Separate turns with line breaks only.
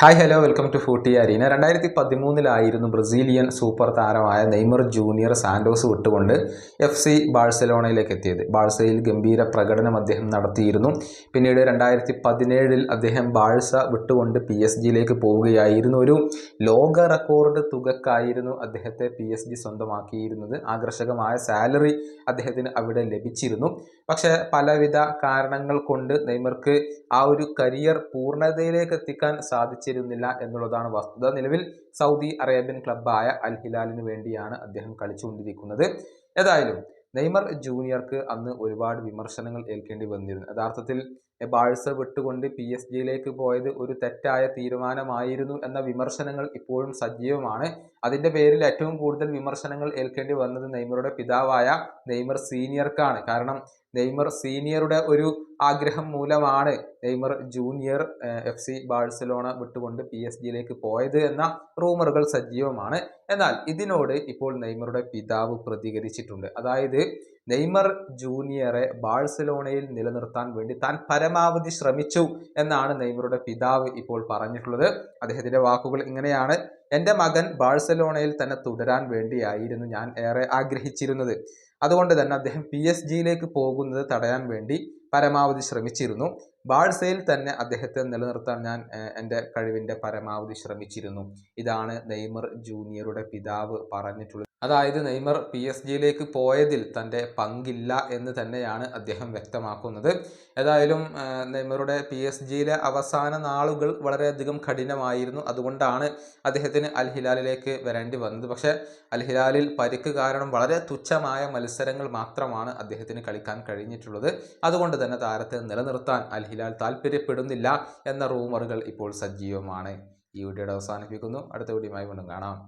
Hi hello welcome to footy arena രണ്ടായിരത്തി പതിമൂന്നിലായിരുന്നു Brazilian super താരമായ നെയ്മർ ജൂനിയർ സാൻഡോസ് വിട്ടുകൊണ്ട് എഫ് സി ബാഴ്സലോണയിലേക്ക് എത്തിയത് ബാഴ്സയിൽ ഗംഭീര പ്രകടനം അദ്ദേഹം നടത്തിയിരുന്നു. പിന്നീട് രണ്ടായിരത്തി പതിനേഴിൽ അദ്ദേഹം ബാഴ്സ വിട്ടുകൊണ്ട് പി എസ് ജിയിലേക്ക് പോവുകയായിരുന്നു. ഒരു ലോക റെക്കോർഡ് തുകക്കായിരുന്നു അദ്ദേഹത്തെ പി എസ് ജി സ്വന്തമാക്കിയിരുന്നത്. ആകർഷകമായ സാലറി അദ്ദേഹത്തിന് അവിടെ ലഭിച്ചിരുന്നു. പക്ഷേ പലവിധ കാരണങ്ങൾ കൊണ്ട് നെയ്മർക്ക് ആ ഒരു കരിയർ പൂർണതയിലേക്ക് എത്തിക്കാൻ സാധിച്ചിരുന്നില്ല എന്നുള്ളതാണ് വസ്തുത. നിലവിൽ സൗദി അറേബ്യൻ ക്ലബ്ബായ അൽ ഹിലാലിന് വേണ്ടിയാണ് അദ്ദേഹം കളിച്ചുകൊണ്ടിരിക്കുന്നത്. ഏതായാലും നെയ്മർ ജൂനിയർക്ക് അന്ന് ഒരുപാട് വിമർശനങ്ങൾ ഏൽക്കേണ്ടി വന്നിരുന്നു. യഥാർത്ഥത്തിൽ ബാഴ്സ വിട്ടുകൊണ്ട് പി എസ് ജിയിലേക്ക് പോയത് ഒരു തെറ്റായ തീരുമാനമായിരുന്നു എന്ന വിമർശനങ്ങൾ ഇപ്പോഴും സജീവമാണ്. അതിന്റെ പേരിൽ ഏറ്റവും കൂടുതൽ വിമർശനങ്ങൾ ഏൽക്കേണ്ടി വന്നത് നെയ്മറുടെ പിതാവായ നെയ്മർ സീനിയർക്കാണ്. കാരണം നെയ്മർ സീനിയറുടെ ഒരു ആഗ്രഹം മൂലമാണ് Neymar junior F C Barcelona വിട്ടുകൊണ്ട് പി എസ് ജിയിലേക്ക് പോയത് എന്ന റൂമറുകൾ സജീവമാണ്. എന്നാൽ ഇതിനോട് ഇപ്പോൾ നെയ്മറുടെ പിതാവ് പ്രതികരിച്ചിട്ടുണ്ട്. അതായത് നെയ്മർ ജൂനിയറെ ബാഴ്സലോണയിൽ നിലനിർത്താൻ വേണ്ടി താൻ പരമാവധി ശ്രമിച്ചു എന്നാണ് നെയ്മറുടെ പിതാവ് ഇപ്പോൾ പറഞ്ഞിട്ടുള്ളത്. അദ്ദേഹത്തിന്റെ വാക്കുകൾ ഇങ്ങനെയാണ്. എന്റെ മകൻ ബാഴ്സലോണയിൽ തന്നെ തുടരാൻ വേണ്ടിയായിരുന്നു ഞാൻ ഏറെ ആഗ്രഹിച്ചിരുന്നത്. അതുകൊണ്ട് തന്നെ അദ്ദേഹം പി എസ് ജിയിലേക്ക് പോകുന്നത് തടയാൻ വേണ്ടി പരമാവധി ശ്രമിച്ചിരുന്നു. ബാഴ്സയിൽ തന്നെ അദ്ദേഹത്തെ നിലനിർത്താൻ ഞാൻ എന്റെ കഴിവിന്റെ പരമാവധി ശ്രമിച്ചിരുന്നു. ഇതാണ് നെയ്മർ ജൂനിയറുടെ പിതാവ് പറഞ്ഞിട്ടുള്ളത്. അതായത് നെയ്മർ പി എസ് ജിയിലേക്ക് പോയതിൽ തന്റെ പങ്കില്ല എന്ന് തന്നെയാണ് അദ്ദേഹം വ്യക്തമാക്കുന്നത്. ഏതായാലും നെയ്മറുടെ പി എസ് ജിയിലെ അവസാന നാളുകൾ വളരെയധികം കഠിനമായിരുന്നു. അതുകൊണ്ടാണ് അദ്ദേഹത്തിന് അൽ ഹിലാലിലേക്ക് വരേണ്ടി വന്നത്. പക്ഷേ അൽ ഹിലാലിൽ പരിക്ക് കാരണം വളരെ തുച്ഛമായ മത്സരങ്ങൾ മാത്രമാണ് അദ്ദേഹത്തിന് കളിക്കാൻ കഴിഞ്ഞിട്ടുള്ളത്. അതുകൊണ്ട് തന്നെ താരത്തെ നിലനിർത്താൻ അൽ ഹിലാൽ താല്പര്യപ്പെടുന്നില്ല എന്ന റൂമറുകൾ ഇപ്പോൾ സജീവമാണ്. ഈ വീഡിയോയുടെ അവസാനിപ്പിക്കുന്നു. അടുത്ത വീഡിയോയുമായി വീണ്ടും കാണാം.